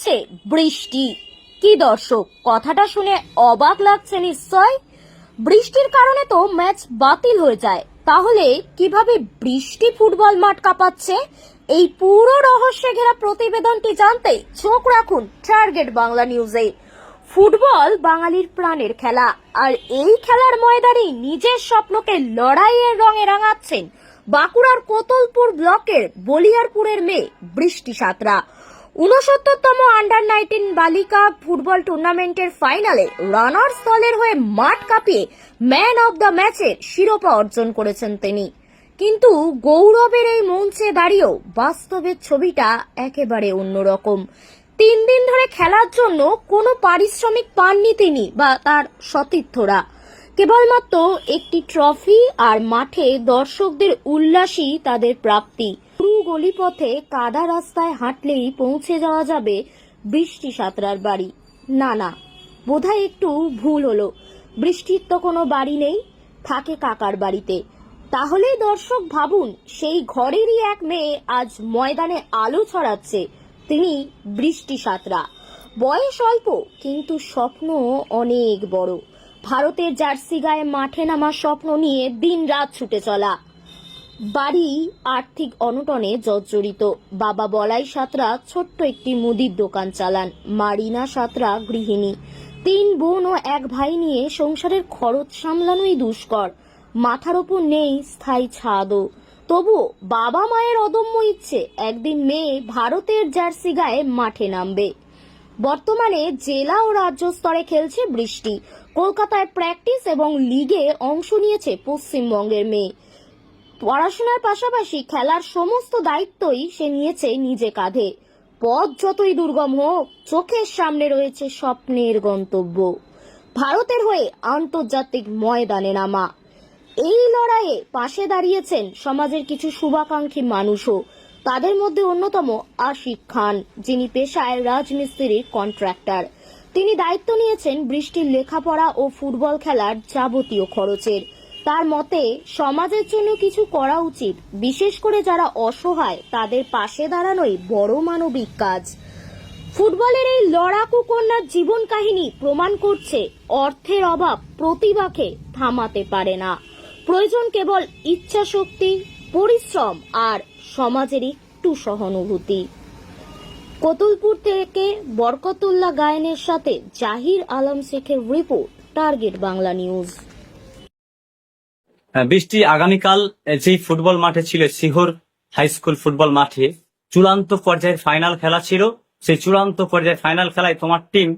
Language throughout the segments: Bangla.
হচ্ছে বৃষ্টি। কি দর্শক, কথাটা শুনে অবাক লাগছে নিশ্চয়? বৃষ্টির কারণে তো ম্যাচ বাতিল হয়ে যায়। তাহলে কীভাবে বৃষ্টি ফুটবল মাঠ কাঁপাচ্ছে? এই পুরো রহস্যে ঘেরা প্রতিবেদনটি জানতে চোখ রাখুন টার্গেট বাংলা নিউজে। ফুটবল বাঙালির প্রাণের খেলা, আর এই খেলার ময়দানে নিজের স্বপ্নকে লড়াইয়ের রঙে রাঙাচ্ছেন বাঁকুড়ার কোতলপুর ব্লকের বলিয়ারপুরের মেয়ে বৃষ্টি সাঁতরা উনসত্তরতম আন্ডার নাইনটিন বালিকা ফুটবল টুর্নামেন্টের ফাইনালে রানার্স দলের হয়ে মাঠ কাঁপিয়ে ম্যান অব দ্য ম্যাচের শিরোপা অর্জন করেছেন তিনি। কিন্তু গৌরবের এই মঞ্চে দাঁড়িয়েও বাস্তবের ছবিটা একেবারে অন্যরকম। তিন দিন ধরে খেলার জন্য কোনো পারিশ্রমিক পাননি তিনি বা তার সতীর্থরা। কেবলমাত্র একটি ট্রফি আর মাঠে দর্শকদের উল্লাসই তাদের প্রাপ্তি। পুরু গলিপথে কাদা রাস্তায় হাঁটলেই পৌঁছে যাওয়া যাবে বৃষ্টি সাঁতরার বাড়ি। না না, বোধহয় একটু ভুল হলো। বৃষ্টির তো কোনো বাড়ি নেই, থাকে কাকার বাড়িতে। তাহলেই দর্শক ভাবুন, সেই ঘরেরই এক মেয়ে আজ ময়দানে আলো ছড়াচ্ছে। তিনি বৃষ্টি সাঁতরা। বয়স অল্প, কিন্তু স্বপ্ন অনেক বড়। ভারতের জার্সি গায়ে মাঠে নামার স্বপ্ন নিয়ে দিন রাত ছুটে চলা। বাড়ি আর্থিক অনটনে জর্জরিত। বাবা বলাই সাঁতরা ছোট্ট একটি মুদির দোকান চালান। মারিনা সাঁতরা গৃহিণী। তিন বোন ও এক ভাই নিয়ে সংসারের খরচ সামলানোই দুষ্কর। মাথার ওপর নেই স্থায়ী ছাদও। তবু বাবা মায়ের অদম্য ইচ্ছে, একদিন মেয়ে ভারতের জার্সি গায়ে মাঠে নামবে। বর্তমানে জেলা ও রাজ্য স্তরে খেলছে বৃষ্টি। কলকাতায় প্র্যাকটিস এবং লিগে অংশ নিয়েছে পশ্চিমবঙ্গের মেয়ে। পড়াশোনার পাশাপাশি খেলার সমস্ত দায়িত্বই সে নিয়েছে নিজে কাঁধে। পথ যতই দুর্গম হোক, চোখের সামনে রয়েছে স্বপ্নের গন্তব্য। ভারতের হয়ে আন্তর্জাতিক ময়দানে নামা। এই লড়াইয়ে পাশে দাঁড়িয়েছেন সমাজের কিছু শুভাকাঙ্ক্ষী মানুষও। তাদের মধ্যে অন্যতম আশিক খান, যিনি পেশায় রাজমিস্ত্রির কন্ট্রাক্টর। তিনি দায়িত্ব নিয়েছেন বৃষ্টির লেখাপড়া ও ফুটবল খেলার যাবতীয় খরচের। তার মতে, সমাজের জন্য কিছু করা উচিত, বিশেষ করে যারা অসহায়, তাদের পাশে দাঁড়ানোই বড় মানবিক কাজ। ফুটবলের এই লড়াকু কন্যার জীবন কাহিনী প্রমাণ করছে, অর্থের অভাব প্রতিভাকে থামাতে পারে না। প্রয়োজন কেবল ইচ্ছা শক্তি পরিশ্রম আর সমাজের একটু সহানুভূতি। কতুলপুর থেকে বরকতুল্লাহ গায়নের সাথে জাহির আলম শেখের রিপোর্ট, টার্গেট বাংলা নিউজ। বৃষ্টি আগামীকাল যেই ফুটবল মাঠে ছিল সিহর হাই স্কুল ফুটবল মাঠে চূড়ান্ত পর্যায়ের ফাইনাল খেলা ছিল। সেই চূড়ান্ত পর্যায়ের ফাইনাল খেলায় তোমার টিম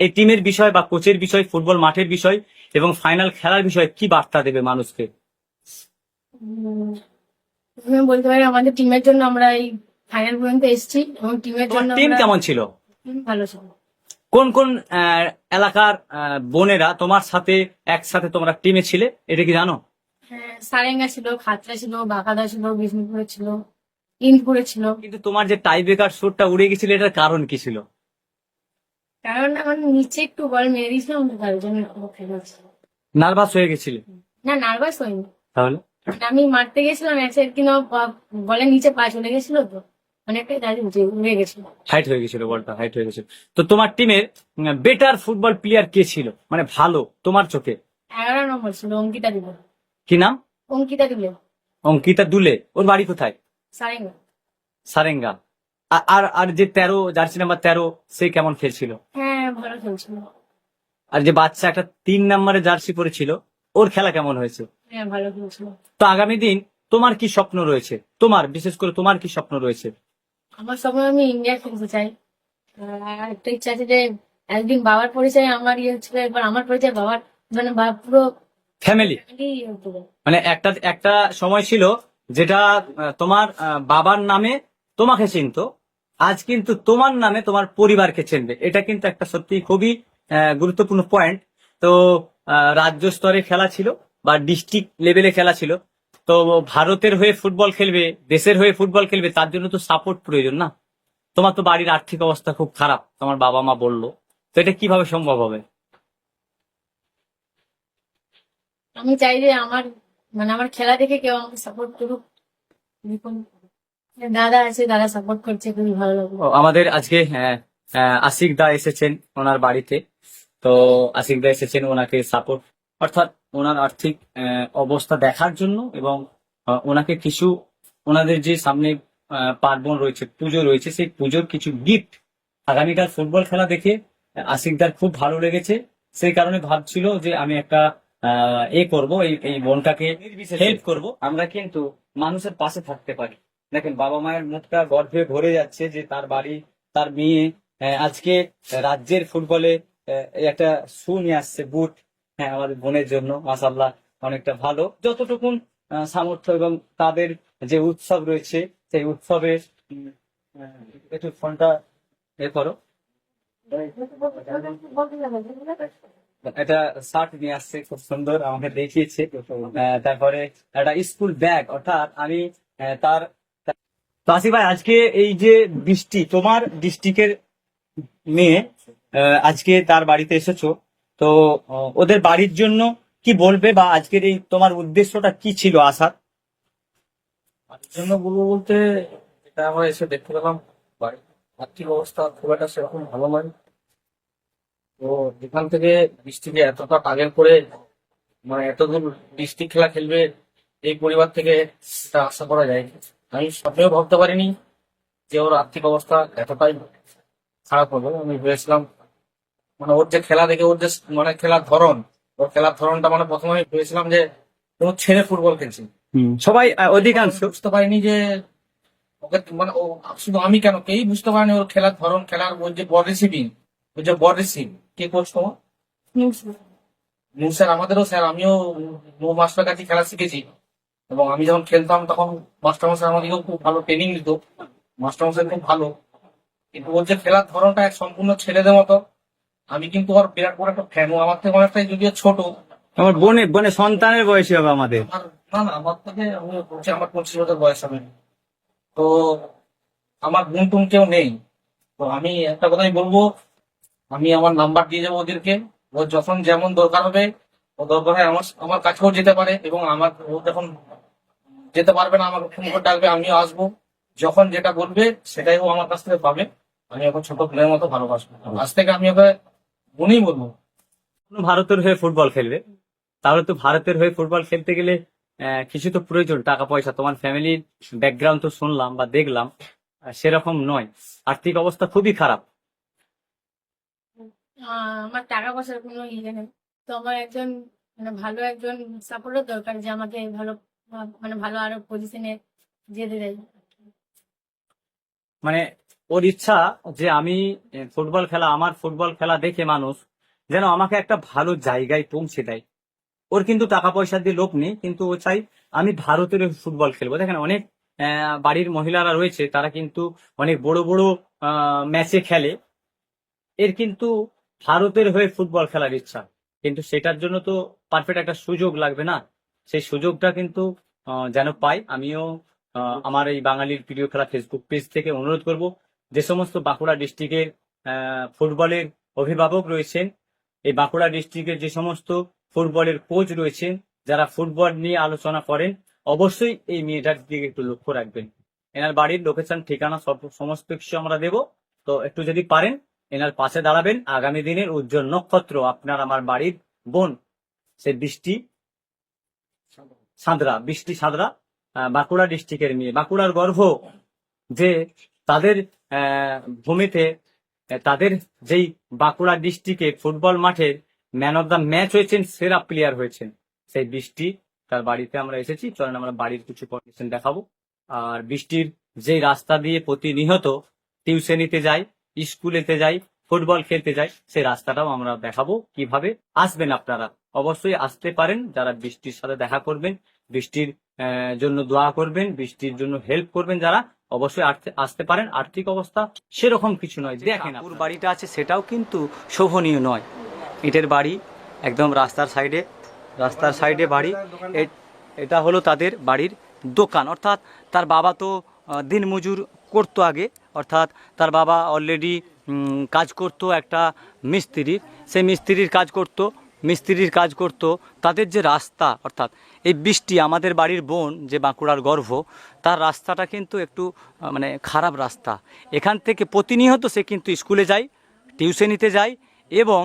এই টিমের বিষয় বা কোচের বিষয় ফুটবল মাঠের বিষয় এবং ফাইনাল খেলার বিষয়ে কি বার্তা দেবে মানুষকে? প্রথমে বলতে পারি আমাদের টিমের জন্য আমরা এই ফাইনাল পর্যন্ত এসেছি এবং টিমের জন্য টিম কেমন ছিল? ভালো ছিল। কোন কোন এলাকার বোনেরা তোমার সাথে একসাথে তোমরা টিমে ছিলে এটা কি জানো? হ্যাঁ সারেঙ্গা ছিল খাতরা ছিল বাঁকাদা ছিল বিষ্ণুপুরে ছিল ইন্দপুরে ছিল। কিন্তু তোমার যে টাই ব্রেকার শোটটা উড়ে গেছিল এটার কারণ কি ছিল? কারণ আমার নিচে একটু বল মেরে দিয়েছিলাম তার জন্য নার্ভাস হয়ে গেছিলে? না নার্ভাস হয়নি তাহলে? আমি মারতে গেছিলাম ম্যাচের কিন্তু বলের নিচে পা চলে গেছিল তো। অনেকটাই দাঁড়িয়ে উড়ে গেছিল হাইট হয়ে গেছিল বলটা হাইট হয়ে গেছিল। তো তোমার টিমের বেটার ফুটবল প্লেয়ার কে ছিল? মানে ভালো তোমার চোখে? এগারো নম্বর ছিল অঙ্কিতা দিল কি নাম? অঙ্কিতা দিল অঙ্কিতা দুলে ওর বাড়ি কোথায়? সারেঙ্গা। সারেঙ্গা। আর আর যে তেরো জার্সি নাম্বার তেরো সে কেমন খেলছিল? হ্যাঁ ভালো খেলছিল। আর যে বাচ্চা একটা তিন নম্বরে জার্সি পরেছিল ওর খেলা কেমন হয়েছে? হ্যাঁ ভালো খেলছিল। তো আগামী দিন তোমার কি স্বপ্ন রয়েছে? তোমার বিশেষ করে তোমার কি স্বপ্ন রয়েছে? আমার স্বপ্ন আমি ইন্ডিয়া খেলতে চাই। আর একটা ইচ্ছা আছে যে একদিন বাবার পরিচয় আমার ইয়ে হচ্ছিল এবার আমার পরিচয় বাবার মানে পুরো ফ্যামিলি হবে। মানে একটা একটা সময় ছিল যেটা তোমার বাবার নামে তোমাকে চিনতো আজ কিন্তু তোমার নামে তোমার পরিবারকে চিনবে। এটা কিন্তু একটা সত্যি খুবই গুরুত্বপূর্ণ পয়েন্ট তো রাজ্য স্তরে খেলা ছিল বা ডিস্ট্রিক্ট লেভেলে খেলা ছিল। তো ভারতের হয়ে ফুটবল খেলবে দেশের হয়ে ফুটবল খেলবে তার জন্য তো সাপোর্ট প্রয়োজন না। তোমার তো বাড়ির আর্থিক অবস্থা খুব খারাপ তোমার বাবা মা বলল। তো এটা কীভাবে সম্ভব হবে? আমি চাই যে আমার মানে আমার খেলা দেখে কেউ আমাকে সাপোর্ট করুক। দাদা আছে দাদা সাপোর্ট করছে খুবই ভালো লাগবে আমাদের আজকে আহ, আহ, আশিক দা এসেছেন ওনার বাড়িতে। তো আশিক দা এসেছেন ওনাকে সাপোর্ট অর্থাৎ ওনার আর্থিক অবস্থা দেখার জন্য এবং ওনাকে কিছু ওনাদের যে সামনে পার্বণ রয়েছে পুজো রয়েছে সেই পুজোর কিছু গিফট আগামীকাল ফুটবল খেলা দেখে আশিকদার খুব ভালো লেগেছে। সেই কারণে ভাবছিল যে আমি একটা এ করব এই এই বোনটাকে হেল্প করব। আমরা কিন্তু মানুষের পাশে থাকতে পারি। দেখেন বাবা মায়ের মুখটা গর্ভে ভরে যাচ্ছে যে তার বাড়ি তার মেয়ে আজকে রাজ্যের ফুটবলে একটা শু নিয়ে আসছে বুট। হ্যাঁ আমাদের বোনের জন্য মাসাল্লাহ অনেকটা ভালো। যতটুকুন সামর্থ্য এবং তাদের যে উৎসব রয়েছে, সেই উৎসবের একটু ফোনটা এ করো। এটা শার্ট নিয়ে আসছে, খুব সুন্দর, আমাকে দেখিয়েছে। তারপরে একটা স্কুল ব্যাগ, অর্থাৎ আমি তার, তো আসি ভাই, আজকে এই যে বৃষ্টি, তোমার ডিস্ট্রিক্টের মেয়ে আজকে তার বাড়িতে এসেছ। তো ওদের বাড়ির জন্য কি বলবে বা আজকের এই তোমার উদ্দেশ্যটা কি ছিল আসার? বাড়ির জন্য বলব বলতে এটা আমরা এসে দেখতে পেলাম, বাড়ির আর্থিক অবস্থা খুব একটা সেরকম ভালো নয়। তো যেখান থেকে বৃষ্টিকে এতটা টার্গেট করে মানে এতদূর ডিস্ট্রিক্ট খেলা খেলবে এই পরিবার থেকে সেটা আশা করা যায় আমি স্বপ্নেও ভাবতে পারিনি যে ওর আর্থিক অবস্থা এতটাই খারাপ হবে। আমি ভেবেছিলাম মানে ওর যে খেলা দেখে ওর যে মানে খেলার ধরন ওর খেলার ধরনটা মানে প্রথমে আমি ভেবেছিলাম যে ও ছেলে ফুটবল খেলছে। সবাই অধিকাংশ। বুঝতে পারিনি যে ওকে মানে ও শুধু আমি কেন? কেই বুঝতে পারিনি ওর খেলার ধরন খেলার ওর যে বল রিসিভিং ওর যে বল রিসিভ কে কোচ তোমার? নূর স্যার আমাদেরও স্যার আমিও নূর মাস্টার কাছে খেলা শিখেছি। এবং আমি যখন খেলতাম তখন মাস্টার মশাই আমাদেরকেও খুব ভালো ট্রেনিং দিত। মাস্টার মশাই খুব ভালো। কিন্তু ওর যে খেলার ধরনটা এক সম্পূর্ণ ছেলেদের মতো। আমি কিন্তু ওর বিরাট বড় একটা ফ্যান ও। আমার থেকে অনেকটাই যদিও ছোট। আমার বোনের বোনের সন্তানের বয়সী হবে আমাদের। না না আমার থেকে আমার পঁচিশ বছর বয়স হবে। তো আমার বোন টুন কেউ নেই। তো আমি একটা কথাই বলব আমি আমার নাম্বার দিয়ে যাব ওদেরকে। ও যখন যেমন দরকার হবে ও দরকার হয় আমার আমার কাছেও যেতে পারে এবং আমার ও যখন যেতে পারবে না আমাকে ফোন করে ডাকবে আমিও আসব। যখন যেটা বলবে সেটাই ও আমার কাছ থেকে পাবে। আমি এখন ছোট প্লেয়ার মতো ভালোবাসবো। আজ থেকে আমি ওকে বোনই বলব কোনো ভারতের হয়ে ফুটবল খেলবে? তাহলে তো ভারতের হয়ে ফুটবল খেলতে গেলে আহ, কিছু তো প্রয়োজন টাকা পয়সা তোমার ফ্যামিলির ব্যাকগ্রাউন্ড তো শুনলাম বা দেখলাম সেরকম নয়। আর্থিক অবস্থা খুবই খারাপ। আহ, আমার টাকা পয়সার কোনো ইয়ে নেই। তো আমার একজন মানে ভালো একজন সাপোর্টার দরকার যে আমাকে ভালো মানে ভালো আরও পজিশনে যেতে দেয়। মানে ওর ইচ্ছা যে আমি ফুটবল খেলা, আমার ফুটবল খেলা দেখে মানুষ যেন আমাকে একটা ভালো জায়গায় পৌঁছে দেয়। ওর কিন্তু টাকা পয়সা দিয়ে লোক নেই, কিন্তু ও চাই আমি ভারতের ফুটবল খেলব। দেখেন অনেক বাড়ির মহিলারা রয়েছে, তারা কিন্তু অনেক বড় বড় ম্যাচে খেলে। এর কিন্তু ভারতের হয়ে ফুটবল খেলার ইচ্ছা। কিন্তু সেটার জন্য তো পারফেক্ট একটা সুযোগ লাগবে না। সেই সুযোগটা কিন্তু যেন পাই। আমিও আমার এই বাঙালির প্রিয় খেলা ফেসবুক পেজ থেকে অনুরোধ করব। যে সমস্ত বাঁকুড়া ডিস্ট্রিক্টের ফুটবলের অভিভাবক রয়েছেন, এই বাঁকুড়া ডিস্ট্রিক্টের যে সমস্ত ফুটবলের কোচ রয়েছেন, যারা ফুটবল নিয়ে আলোচনা করেন, অবশ্যই এই মেয়েটার দিকে একটু লক্ষ্য রাখবেন। এনার বাড়ির লোকেশন, ঠিকানা, সব, সমস্ত কিছু আমরা দেব। তো একটু যদি পারেন, এনার পাশে দাঁড়াবেন। আগামী দিনের উজ্জ্বল নক্ষত্র, আপনার আমার বাড়ির বোন, সে বৃষ্টি সাঁতরা বৃষ্টি সাঁতরা বাঁকুড়া ডিস্ট্রিক্টের মেয়ে। বাঁকুড়ার গর্ভ যে তাদের ভূমিতে তাদের যেই বাঁকুড়া ডিস্ট্রিক্টে ফুটবল মাঠের ম্যান অফ দ্য ম্যাচ হয়েছেন, সেরা প্লেয়ার হয়েছেন। সেই বৃষ্টি তার বাড়িতে আমরা এসেছি। চলেন আমরা বাড়ির কিছু কন্ডিশন দেখাবো। আর বৃষ্টির যে রাস্তা দিয়ে প্রতিনিয়ত টিউশনিতে যাই, স্কুলেতে যাই, ফুটবল খেলতে যাই, সেই রাস্তাটাও আমরা দেখাবো কীভাবে। আসবেন আপনারা। অবশ্যই আসতে পারেন। যারা বৃষ্টির সাথে দেখা করবেন, বৃষ্টির জন্য দোয়া করবেন, বৃষ্টির জন্য হেল্প করবেন যারা অবশ্যই আসতে পারেন। আর্থিক অবস্থা সেরকম কিছু নয়। দেখেন ওর বাড়িটা আছে সেটাও কিন্তু শোভনীয় নয়। ইটের বাড়ি একদম রাস্তার সাইডে রাস্তার সাইডে বাড়ি। এটা হলো তাদের বাড়ির দোকান। অর্থাৎ তার বাবা তো আহ, দিনমজুর করতো আগে। অর্থাৎ তার বাবা অলরেডি কাজ করতো একটা মিস্ত্রির। সেই মিস্ত্রির কাজ করতো। মিস্ত্রির কাজ করত, তাদের যে রাস্তা, অর্থাৎ এই বৃষ্টি, আমাদের বাড়ির বোন যে বাঁকুড়ার গর্ভ, তার রাস্তাটা কিন্তু একটু মানে খারাপ রাস্তা। এখান থেকে প্রতিনিয়ত সে কিন্তু স্কুলে যায়, টিউশনিতে যায় এবং